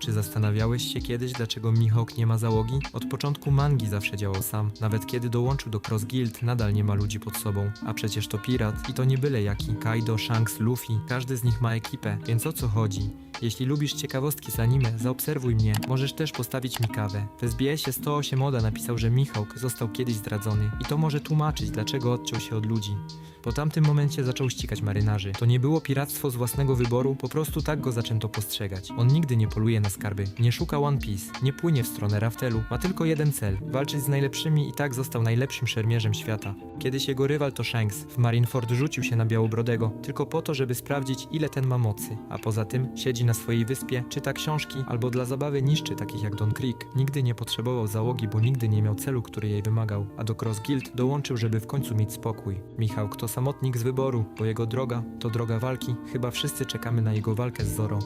Czy zastanawiałeś się kiedyś, dlaczego Mihawk nie ma załogi? Od początku mangi zawsze działał sam. Nawet kiedy dołączył do Cross Guild, nadal nie ma ludzi pod sobą. A przecież to pirat i to nie byle jaki. Kaido, Shanks, Luffy, każdy z nich ma ekipę. Więc o co chodzi? Jeśli lubisz ciekawostki z anime, zaobserwuj mnie. Możesz też postawić mi kawę. W SBS-ie 108 Oda napisał, że Mihawk został kiedyś zdradzony i to może tłumaczyć, dlaczego odciął się od ludzi. Po tamtym momencie zaczął ścigać marynarzy. To nie było piractwo z własnego wyboru, po prostu tak go zaczęto postrzegać. On nigdy nie poluje na skarby, nie szuka One Piece, nie płynie w stronę Raftelu, ma tylko jeden cel walczyć z najlepszymi i tak został najlepszym szermierzem świata. Kiedyś jego rywal to Shanks. W Marineford rzucił się na Białobrodego, tylko po to, żeby sprawdzić, ile ten ma mocy. A poza tym siedzi na swojej wyspie, czyta książki albo dla zabawy niszczy takich jak Don Creek. Nigdy nie potrzebował załogi, bo nigdy nie miał celu, który jej wymagał. A do Cross Guild dołączył, żeby w końcu mieć spokój. Michał, to samotnik z wyboru, bo jego droga to droga walki. Chyba wszyscy czekamy na jego walkę z Zoro.